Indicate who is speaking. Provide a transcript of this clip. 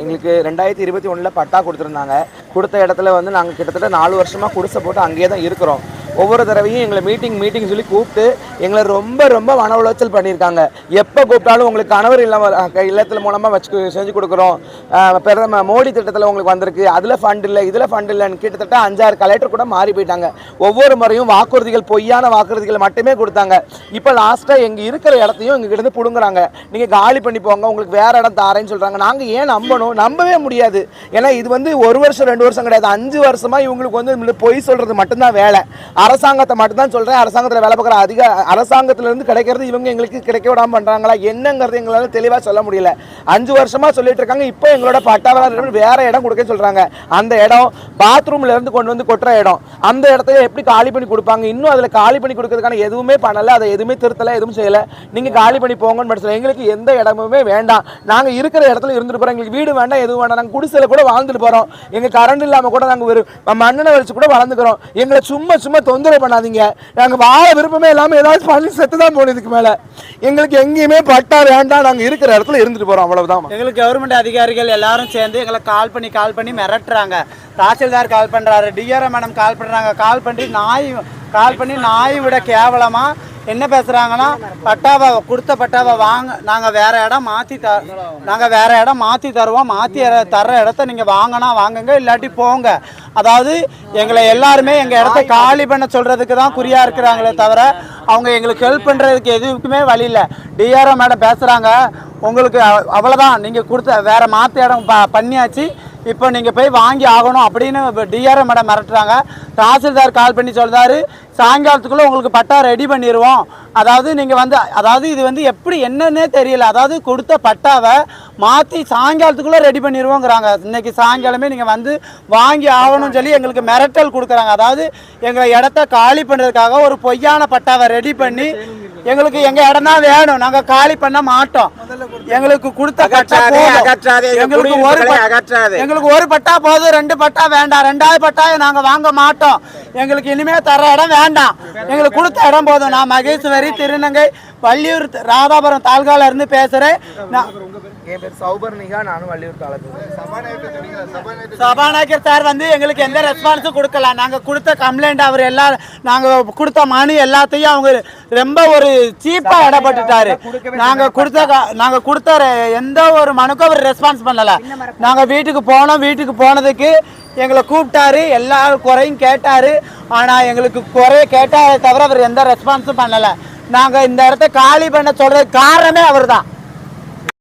Speaker 1: எங்களுக்கு ரெண்டாயிரத்தி இருபத்தி ஒன்றில் பட்டா கொடுத்துருந்தாங்க. கொடுத்த இடத்துல வந்து நாங்கள் கிட்டத்தட்ட நாலு வருஷமாக குடிசை போட்டு அங்கேயே தான் இருக்கிறோம். ஒவ்வொரு தடவையும் எங்களை மீட்டிங் மீட்டிங் சொல்லி கூப்பிட்டு எங்களை ரொம்ப ரொம்ப மன உளைச்சல் பண்ணியிருக்காங்க. எப்போ கூப்பிட்டாலும் உங்களுக்கு கணவர் இல்லாமல் இல்லத்தில் மூலமாக வச்சு செஞ்சு கொடுக்குறோம். பிரதம மோடி திட்டத்தில் உங்களுக்கு வந்திருக்கு. அதில் ஃபண்ட் இல்லை இதில் ஃபண்ட் இல்லைன்னு கிட்டத்தட்ட அஞ்சாறு கலெக்டர் கூட மாறி போயிட்டாங்க. ஒவ்வொரு முறையும் வாக்குறுதிகள் பொய்யான வாக்குறுதிகள் மட்டுமே கொடுத்தாங்க. இப்போ லாஸ்ட்டாக எங்கள் இருக்கிற இடத்தையும் எங்ககிட்ட இருந்து பிடுங்குறாங்க. நீங்கள் காலி பண்ணி போங்க உங்களுக்கு வேற இடம் தாரேன்னு சொல்கிறாங்க நாங்கள் ஏன் நம்பணும்? நம்பவே முடியாது. ஏன்னா இது வந்து ஒரு வருஷம் ரெண்டு வருஷம் கிடையாது. அஞ்சு வருஷமாக இவங்களுக்கு வந்து பொய் சொல்கிறது மட்டும்தான் வேலை. அரசாங்கத்தை மட்டும்தான் சொல்கிறேன் அரசாங்கத்தில் வேலை பார்க்குற அதிக அரசாங்கத்திலேருந்து கிடைக்கிறது இவங்க எங்களுக்கு கிடைக்க விடாமல் பண்ணுறாங்களா என்னங்கிறது எங்களால தெளிவாக சொல்ல முடியல. அஞ்சு வருஷமாக சொல்லிட்டு இருக்காங்க. இப்போ எங்களோட பட்டாவாளர் வேறு இடம் கொடுக்க சொல்கிறாங்க அந்த இடம் பாத்ரூம்லேருந்து கொண்டு வந்து கொட்டுற இடம். அந்த இடத்த எப்படி காலி பண்ணி கொடுப்பாங்க? இன்னும் அதில் காலி பண்ணி கொடுக்கறதுக்கான எதுவுமே பண்ணலை. அதை எதுவுமே திருத்தலை எதுவும் செய்யலை. நீங்கள் காலி பண்ணி போங்கன்னு மட்டும் எங்களுக்கு எந்த இடமுமே வேண்டாம். நாங்கள் இருக்கிற இடத்துல இருந்துட்டு போகிறோம் எங்களுக்கு வீடு வேண்டாம் எதுவும் வேண்டாம். நாங்கள் குடிசையில் கூட வாழ்ந்துட்டு போகிறோம் எங்கள் கரண்ட் இல்லாமல் கூட நாங்கள் ஒரு மண்ணெண்ணை வச்சு கூட வளர்ந்துக்கிறோம். எங்களை சும்மா சும்மா தொந்தரவு பண்ணாதீங்க. நாங்கள் வாழ விருப்பமே இல்லாமல் ஏதாவது பண்ணி செத்து தான் போகணும் இதுக்கு மேலே. எங்களுக்கு எங்கேயுமே பட்டா வேண்டாம் நாங்கள் இருக்கிற இடத்துல இருந்துட்டு போகிறோம் அவ்வளவுதான்.
Speaker 2: எங்களுக்கு கவர்மெண்ட் அதிகாரிகள் எல்லாரும் சேர்ந்து எங்களை கால் பண்ணி கால் பண்ணி மிரட்டுறாங்க. தாசில்தார் கால் பண்ணுறாரு டிஆர்எம் மேடம் கால் பண்ணுறாங்க கால் பண்ணி நாய் கால் பண்ணி நாய் விட கேவலமாக என்ன பேசுகிறாங்கன்னா பட்டாவை கொடுத்த பட்டாவை வாங்க நாங்கள் வேற இடம் மாற்றி த நாங்கள் வேற இடம் மாற்றி தருவோம். மாற்றி தர்ற இடத்த நீங்கள் வாங்கினா வாங்குங்க இல்லாட்டி போங்க. அதாவது எங்களை எல்லாருமே எங்கள் இடத்த காலி பண்ண சொல்கிறதுக்கு தான் குறியாக இருக்கிறாங்களே தவிர அவங்க எங்களுக்கு ஹெல்ப் பண்ணுறதுக்கு எதுக்குமே வழி இல்லை. டிஆர்எம் மேடம் பேசுகிறாங்க உங்களுக்கு அவ- அவ்வளவுதான். நீங்கள் கொடுத்த வேற மாற்று இடம் ப பண்ணியாச்சு. இப்போ நீங்கள் போய் வாங்கி ஆகணும் அப்படின்னு டிஆர்எம் மேடம் மிரட்டுறாங்க. தாசில்தார் கால் பண்ணி சொல்றாரு. சாயங்காலத்துக்குள்ளே உங்களுக்கு பட்டா ரெடி பண்ணிடுவோம் அதாவது நீங்கள் வந்து அதாவது இது வந்து எப்படி என்னன்னே தெரியல. அதாவது கொடுத்த பட்டாவை மாற்றி சாயங்காலத்துக்குள்ளே ரெடி பண்ணிடுவோங்கிறாங்க இன்னைக்கு சாயங்காலமே நீங்கள் வந்து வாங்கி ஆகணும்னு சொல்லி எங்களுக்கு மிரட்டல் கொடுக்குறாங்க. அதாவது எங்களை இடத்த காலி பண்ணுறதுக்காக ஒரு பொய்யான பட்டாவை ரெடி பண்ணி எங்களுக்கு எங்கள் இடம் தான் வேணும். நாங்கள் காலி பண்ண மாட்டோம். எங்களுக்கு கொடுத்த பட்டா
Speaker 3: அகற்றாதே,
Speaker 2: போதும். எங்களுக்கு ஒரு. எங்களுக்கு ஒரு பட்டா போதும் ரெண்டு பட்டா வேண்டாம். ரெண்டாவது பட்டாயை நாங்க வாங்க மாட்டோம். எங்களுக்கு இனிமே தர இடம் வேண்டாம். எங்களுக்கு கொடுத்த இடம் போதும். நான் மகேஸ்வரி திருநங்கை வள்ளியூர் ராதாபுரம் தாலுகால இருந்து பேசுறேன். நான்
Speaker 1: என் பேர் சௌபர்ணிகா நானும் வள்ளியூர் தாளத்து
Speaker 2: சபாநாயகர் சார் வந்து எங்களுக்கு எந்த ரெஸ்பான்ஸும் கொடுக்கல நாங்க கொடுத்த கம்ப்ளைண்ட் அவர் எல்லா நாங்க கொடுத்த மனு எல்லாத்தையும் அவங்க ரொம்ப ஒரு சீப்பா இடப்பட்டுட்டாரு நாங்க கொடுத்த க- நாங்க கொடுத்த எந்த ஒரு மனுக்கும் அவர் ரெஸ்பான்ஸ் பண்ணல. நாங்க வீட்டுக்கு போனோம். வீட்டுக்கு போனதுக்கு எங்களை கூப்பிட்டாரு. எல்லா குறையும் கேட்டாரு. ஆனா எங்களுக்கு குறைய கேட்டாரே தவிர அவர் எந்த ரெஸ்பான்ஸும் பண்ணல. நாங்க இந்த இடத்த காலி பண்ண சொல்றது காரணமே அவர்தான்.